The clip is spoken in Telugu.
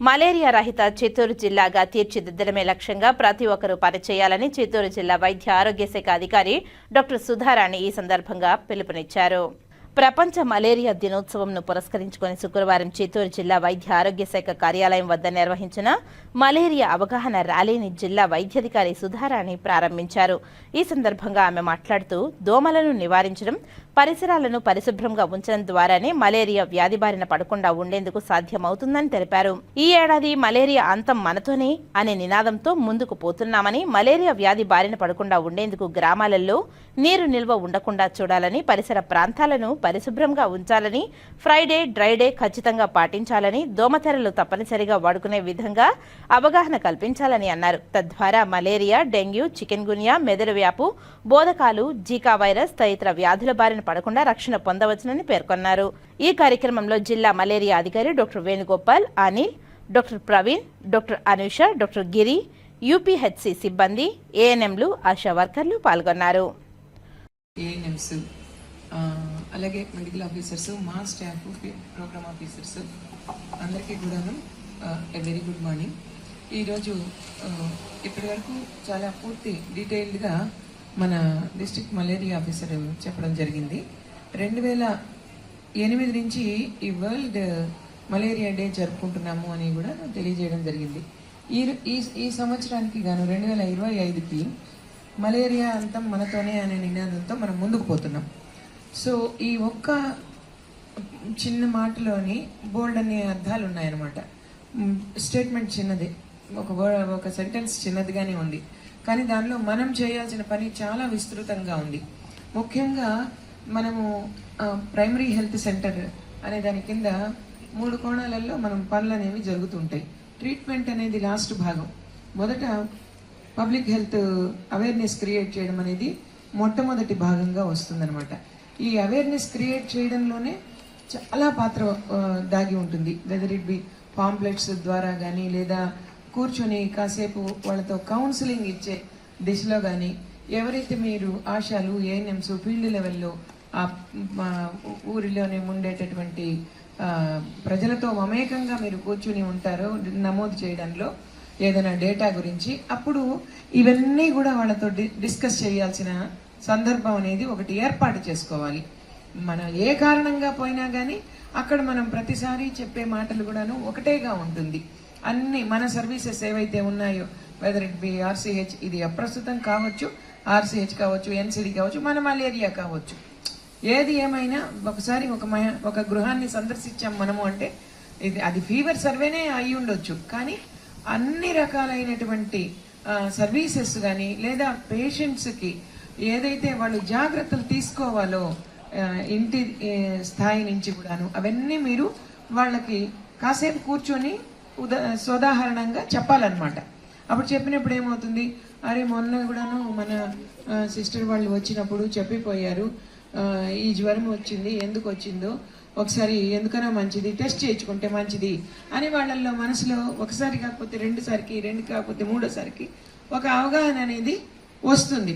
మలేరియా రహిత చిత్తూరు జిల్లాగా తీర్చిదిద్దడమే లక్ష్యంగా ప్రతి ఒక్కరూ పనిచేయాలని చిత్తూరు జిల్లా వైద్య ఆరోగ్య శాఖ అధికారి డాక్టర్ సుధారాణి ఈ సందర్భంగా పిలుపునిచ్చారు. ప్రపంచ మలేరియా దినోత్సవంను పురస్కరించుకొని శుక్రవారం చిత్తూరు జిల్లా వైద్య ఆరోగ్య శాఖ కార్యాలయం వద్ద నిర్వహించిన మలేరియా అవగాహన ర్యాలీని జిల్లా వైద్యాధికారి సుధారాణి ప్రారంభించారు. ఈ సందర్భంగా ఆమె మాట్లాడుతూ దోమలను నివారించడం పరిసరాలను పరిశుభ్రంగా ఉంచడం ద్వారానే మలేరియా వ్యాధి బారిన పడకుండా ఉండేందుకు సాధ్యమవుతుందని తెలిపారు. ఈ ఏడాది మలేరియా అంతం మనతోనే అనే నినాదంతో ముందుకు పోతున్నామని మలేరియా వ్యాధి బారిన పడకుండా ఉండేందుకు గ్రామాలలో నీరు నిల్వ ఉండకుండా చూడాలని పరిసర ప్రాంతాలను పరిశుభ్రంగా ఉంచాలని ఫ్రైడే డ్రైడే ఖచ్చితంగా పాటించాలని దోమతెరలు తప్పనిసరిగా వాడుకునే విధంగా అవగాహన కల్పించాలని అన్నారు. తద్వారా మలేరియా డెంగ్యూ చికెన్ గునియా మెదడు వ్యాపు బోధకాలు జీకా వైరస్ తదితర వ్యాధుల బారిన పడకుండా రక్షణ పొందవచ్చునని పేర్కొన్నారు. ఈ కార్యక్రమంలో జిల్లా మలేరియా అధికారి doctor Venugopal Anil doctor Praveen doctor Anusha doctor Giri UPHC సిబ్బంది ఏఎన్ఎంలు ఆశా వర్కర్లు పాల్గొన్నారు. అలాగే మెడికల్ ఆఫీసర్స్ మా స్టాఫ్ ప్రోగ్రామ్ ఆఫీసర్స్ అందరికీ కూడాను ఎ వెరీ గుడ్ మార్నింగ్ ఈరోజు ఇప్పటి వరకు చాలా పూర్తి డీటెయిల్డ్గా మన డిస్ట్రిక్ట్ మలేరియా ఆఫీసర్ చెప్పడం జరిగింది. రెండు వేల ఎనిమిది నుంచి ఈ వరల్డ్ మలేరియా డే జరుపుకుంటున్నాము అని కూడా తెలియజేయడం జరిగింది. ఈ ఈ ఈ సంవత్సరానికి గాను రెండు వేల ఇరవై ఐదుకి మలేరియా అంతం మనతోనే అనే నినాదంతో మనం ముందుకు పోతున్నాం. సో ఈ ఒక్క చిన్న మాటలోని బోల్డ్ అనే అర్థాలు ఉన్నాయన్నమాట. స్టేట్మెంట్ చిన్నది. ఒక ఒక సెంటెన్స్ చిన్నదిగానే ఉంది. కానీ దానిలో మనం చేయాల్సిన పని చాలా విస్తృతంగా ఉంది. ముఖ్యంగా మనము ప్రైమరీ హెల్త్ సెంటర్ అనే దాని కింద మూడు కోణాలలో మనం పనులు అనేవి జరుగుతుంటాయి. ట్రీట్మెంట్ అనేది లాస్ట్ భాగం. మొదట పబ్లిక్ హెల్త్ అవేర్నెస్ క్రియేట్ చేయడం అనేది మొట్టమొదటి భాగంగా వస్తుందన్నమాట. ఈ అవేర్నెస్ క్రియేట్ చేయడంలోనే చాలా పాత్ర దాగి ఉంటుంది. వెదర్ ఇట్ బి పాంప్లెట్స్ ద్వారా కానీ లేదా కూర్చొని కాసేపు వాళ్ళతో కౌన్సిలింగ్ ఇచ్చే దిశలో కానీ ఎవరైతే మీరు ఆశాలు ఏఎన్ఎంస్ ఫీల్డ్ లెవెల్లో ఆ మా ఊరిలోనే ఉండేటటువంటి ప్రజలతో మమేకంగా మీరు కూర్చుని ఉంటారో నమోదు చేయడంలో ఏదైనా డేటా గురించి అప్పుడు ఇవన్నీ కూడా వాళ్ళతో డి- డిస్కస్ చేయాల్సిన సందర్భం అనేది ఒకటి ఏర్పాటు చేసుకోవాలి. మనం ఏ కారణంగా పోయినా కానీ అక్కడ మనం ప్రతిసారి చెప్పే మాటలు కూడాను ఒకటేగా ఉంటుంది. అన్ని మన సర్వీసెస్ ఏవైతే ఉన్నాయో వెదర్ ఇట్ బి ఆర్సీహెచ్ ఇది అప్రస్తుతం కావచ్చు ఆర్సీహెచ్ కావచ్చు ఎన్సిడి కావచ్చు మన మలేరియా కావచ్చు. ఏది ఏమైనా ఒకసారి ఒక మహ- ఒక గృహాన్ని సందర్శించాం మనము అంటే ఇది అది ఫీవర్ సర్వేనే అయి ఉండొచ్చు. కానీ అన్ని రకాలైనటువంటి సర్వీసెస్ కానీ లేదా పేషెంట్స్కి ఏదైతే వాళ్ళు జాగ్రత్తలు తీసుకోవాలో ఇంటి స్థాయి నుంచి కూడాను అవన్నీ మీరు వాళ్ళకి కాసేపు కూర్చొని ఉదా సోదాహరణంగా చెప్పాలన్నమాట. అప్పుడు చెప్పినప్పుడు ఏమవుతుంది? అరే మొన్న కూడాను మన సిస్టర్ వాళ్ళు వచ్చినప్పుడు చెప్పిపోయారు. ఈ జ్వరం వచ్చింది ఎందుకు వచ్చిందో? ఒకసారి ఎందుకనో మంచిది? టెస్ట్ చేయించుకుంటే మంచిది? అని వాళ్ళల్లో మనసులో ఒకసారి కాకపోతే రెండుసారికి రెండు కాకపోతే మూడోసారికి ఒక అవగాహన అనేది వస్తుంది.